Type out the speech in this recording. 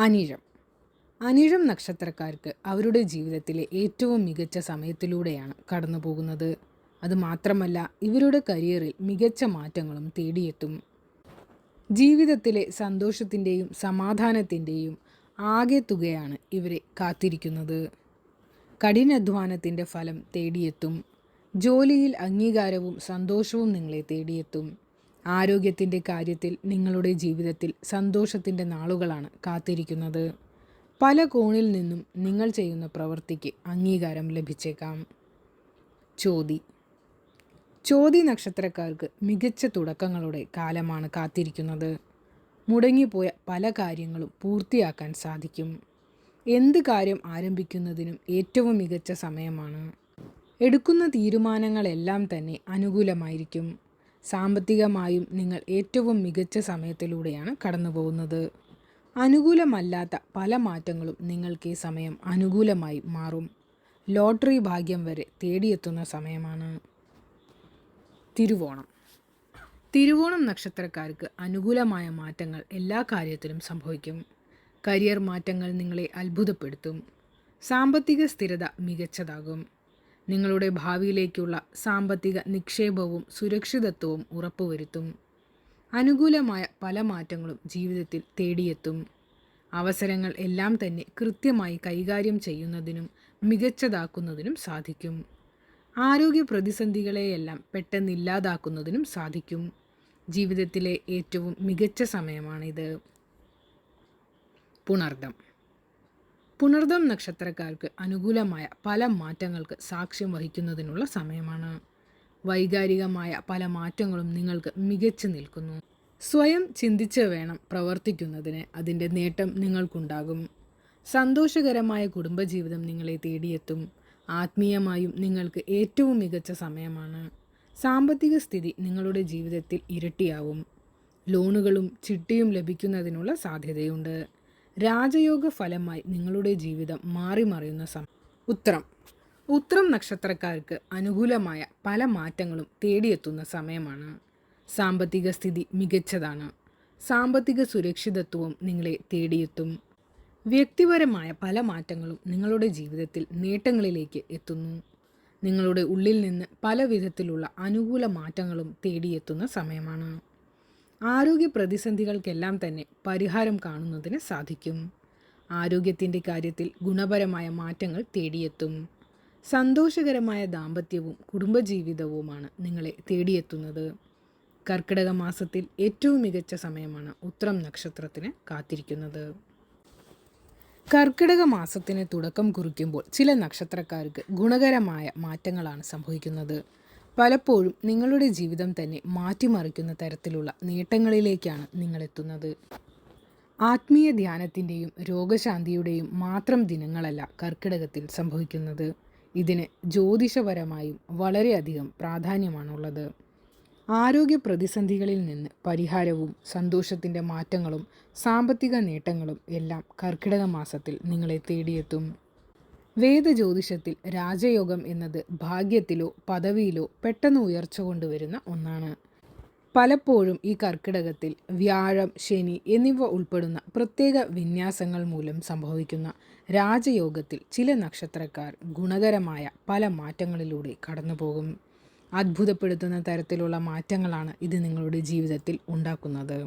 അനിഴം. അനിഴം നക്ഷത്രക്കാർക്ക് അവരുടെ ജീവിതത്തിലെ ഏറ്റവും മികച്ച സമയത്തിലൂടെയാണ് കടന്നു പോകുന്നത്. അതുമാത്രമല്ല ഇവരുടെ കരിയറിൽ മികച്ച മാറ്റങ്ങളും തേടിയെത്തും. ജീവിതത്തിലെ സന്തോഷത്തിന്റെയും സമാധാനത്തിന്റെയും ആകെ തുകയാണ് ഇവരെ കാത്തിരിക്കുന്നത്. കഠിനാധ്വാനത്തിന്റെ ഫലം തേടിയെത്തും. ജോലിയിൽ അംഗീകാരവും സന്തോഷവും നിങ്ങളെ തേടിയെത്തും. ആരോഗ്യത്തിന്റെ കാര്യത്തിൽ നിങ്ങളുടെ ജീവിതത്തിൽ സന്തോഷത്തിന്റെ നാളുകളാണ് കാത്തിരിക്കുന്നത്. പല കോണിൽ നിന്നും നിങ്ങൾ ചെയ്യുന്ന പ്രവൃത്തിക്ക് അംഗീകാരം ലഭിച്ചേക്കാം. ചോതി. ചോതി നക്ഷത്രക്കാർക്ക് മികച്ച തുടക്കങ്ങളുടെ കാലമാണ് കാത്തിരിക്കുന്നത്. മുടങ്ങിപ്പോയ പല കാര്യങ്ങളും പൂർത്തിയാക്കാൻ സാധിക്കും. എന്ത് കാര്യം ആരംഭിക്കുന്നതിനും ഏറ്റവും മികച്ച സമയമാണ്. എടുക്കുന്ന തീരുമാനങ്ങളെല്ലാം തന്നെ അനുകൂലമായിരിക്കും. സാമ്പത്തികമായും നിങ്ങൾ ഏറ്റവും മികച്ച സമയത്തിലൂടെയാണ് കടന്നു പോകുന്നത് അനുകൂലമല്ലാത്ത പല മാറ്റങ്ങളും നിങ്ങൾക്ക് ഈ സമയം അനുകൂലമായി മാറും. ലോട്ടറി ഭാഗ്യം വരെ തേടിയെത്തുന്ന സമയമാണ്. തിരുവോണം. തിരുവോണം നക്ഷത്രക്കാർക്ക് അനുകൂലമായ മാറ്റങ്ങൾ എല്ലാ കാര്യത്തിലും സംഭവിക്കും. കരിയർ മാറ്റങ്ങൾ നിങ്ങളെ അത്ഭുതപ്പെടുത്തും. സാമ്പത്തിക സ്ഥിരത മികച്ചതാകും. നിങ്ങളുടെ ഭാവിയിലേക്കുള്ള സാമ്പത്തിക നിക്ഷേപവും സുരക്ഷിതത്വവും ഉറപ്പുവരുത്തും. അനുകൂലമായ പല മാറ്റങ്ങളും ജീവിതത്തിൽ തേടിയെത്തും. അവസരങ്ങൾ എല്ലാം തന്നെ കൃത്യമായി കൈകാര്യം ചെയ്യുന്നതിനും മികച്ചതാക്കുന്നതിനും സാധിക്കും. ആരോഗ്യ പ്രതിസന്ധികളെയെല്ലാം പെട്ടെന്ന് ഇല്ലാതാക്കുന്നതിനും സാധിക്കും. ജീവിതത്തിലെ ഏറ്റവും മികച്ച സമയമാണിത്. പുണർദം പുണർദം നക്ഷത്രക്കാർക്ക് അനുകൂലമായ പല മാറ്റങ്ങൾക്ക് സാക്ഷ്യം വഹിക്കുന്നതിനുള്ള സമയമാണ്. വൈകാരികമായ പല മാറ്റങ്ങളും നിങ്ങൾക്ക് മികച്ചു നിൽക്കുന്നു. സ്വയം ചിന്തിച്ച് വേണം പ്രവർത്തിക്കുന്നതിന് അതിന്റെ നേട്ടം നിങ്ങൾക്കുണ്ടാകും. സന്തോഷകരമായ കുടുംബജീവിതം നിങ്ങളെ തേടിയെത്തും. ആത്മീയമായും നിങ്ങൾക്ക് ഏറ്റവും മികച്ച സമയമാണ്. സാമ്പത്തിക സ്ഥിതി നിങ്ങളുടെ ജീവിതത്തിൽ ഇരട്ടിയാവും. ലോണുകളും ചിട്ടിയും ലഭിക്കുന്നതിനുള്ള സാധ്യതയുണ്ട്. രാജയോഗ ഫലമായി നിങ്ങളുടെ ജീവിതം മാറി മറിയുന്ന സമയം. ഉത്രം. ഉത്രം നക്ഷത്രക്കാർക്ക് അനുകൂലമായ പല മാറ്റങ്ങളും തേടിയെത്തുന്ന സമയമാണ്. സാമ്പത്തിക സ്ഥിതി മികച്ചതാണ്. സാമ്പത്തിക സുരക്ഷിതത്വവും നിങ്ങളെ തേടിയെത്തും. വ്യക്തിപരമായ പല മാറ്റങ്ങളും നിങ്ങളുടെ ജീവിതത്തിൽ നേട്ടങ്ങളിലേക്ക് എത്തുന്നു. നിങ്ങളുടെ ഉള്ളിൽ നിന്ന് പല വിധത്തിലുള്ള അനുകൂല മാറ്റങ്ങളും തേടിയെത്തുന്ന സമയമാണ്. ആരോഗ്യ പ്രതിസന്ധികൾക്കെല്ലാം തന്നെ പരിഹാരം കാണുന്നതിന് സാധിക്കും. ആരോഗ്യത്തിന്റെ കാര്യത്തിൽ ഗുണപരമായ മാറ്റങ്ങൾ തേടിയെത്തും. സന്തോഷകരമായ ദാമ്പത്യവും കുടുംബജീവിതവുമാണ് നിങ്ങളെ തേടിയെത്തുന്നത്. കർക്കിടക മാസത്തിൽ ഏറ്റവും മികച്ച സമയമാണ് ഉത്രം നക്ഷത്രത്തിന് കാത്തിരിക്കുന്നത്. കർക്കിടക മാസത്തിന് തുടക്കം കുറിക്കുമ്പോൾ ചില നക്ഷത്രക്കാർക്ക് ഗുണകരമായ മാറ്റങ്ങളാണ് സംഭവിക്കുന്നത്. പലപ്പോഴും നിങ്ങളുടെ ജീവിതം തന്നെ മാറ്റിമറിക്കുന്ന തരത്തിലുള്ള നേട്ടങ്ങളിലേക്കാണ് നിങ്ങളെത്തുന്നത്. ആത്മീയ ധ്യാനത്തിന്റെയും രോഗശാന്തിയുടെയും മാത്രം ദിനങ്ങളല്ല കർക്കിടകത്തിൽ സംഭവിക്കുന്നത്. ഇതിന് ജ്യോതിഷപരമായും വളരെയധികം പ്രാധാന്യമാണുള്ളത്. ആരോഗ്യ പ്രതിസന്ധികളിൽ നിന്ന് പരിഹാരവും സന്തോഷത്തിന്റെ മാറ്റങ്ങളും സാമ്പത്തിക നേട്ടങ്ങളും എല്ലാം കർക്കിടക മാസത്തിൽ നിങ്ങളെ തേടിയെത്തും. വേദജ്യോതിഷത്തിൽ രാജയോഗം എന്നത് ഭാഗ്യത്തിലോ പദവിയിലോ പെട്ടെന്ന് ഉയർച്ച കൊണ്ടുവരുന്ന ഒന്നാണ്. പലപ്പോഴും ഈ കർക്കിടകത്തിൽ വ്യാഴം ശനി എന്നിവ ഉൾപ്പെടുന്ന പ്രത്യേക വിന്യാസങ്ങൾ മൂലം സംഭവിക്കുന്ന രാജയോഗത്തിൽ ചില നക്ഷത്രക്കാർ ഗുണകരമായ പല മാറ്റങ്ങളിലൂടെ കടന്നുപോകും. അത്ഭുതപ്പെടുത്തുന്ന തരത്തിലുള്ള മാറ്റങ്ങളാണ് ഇത് നിങ്ങളുടെ ജീവിതത്തിൽ ഉണ്ടാക്കുന്നത്.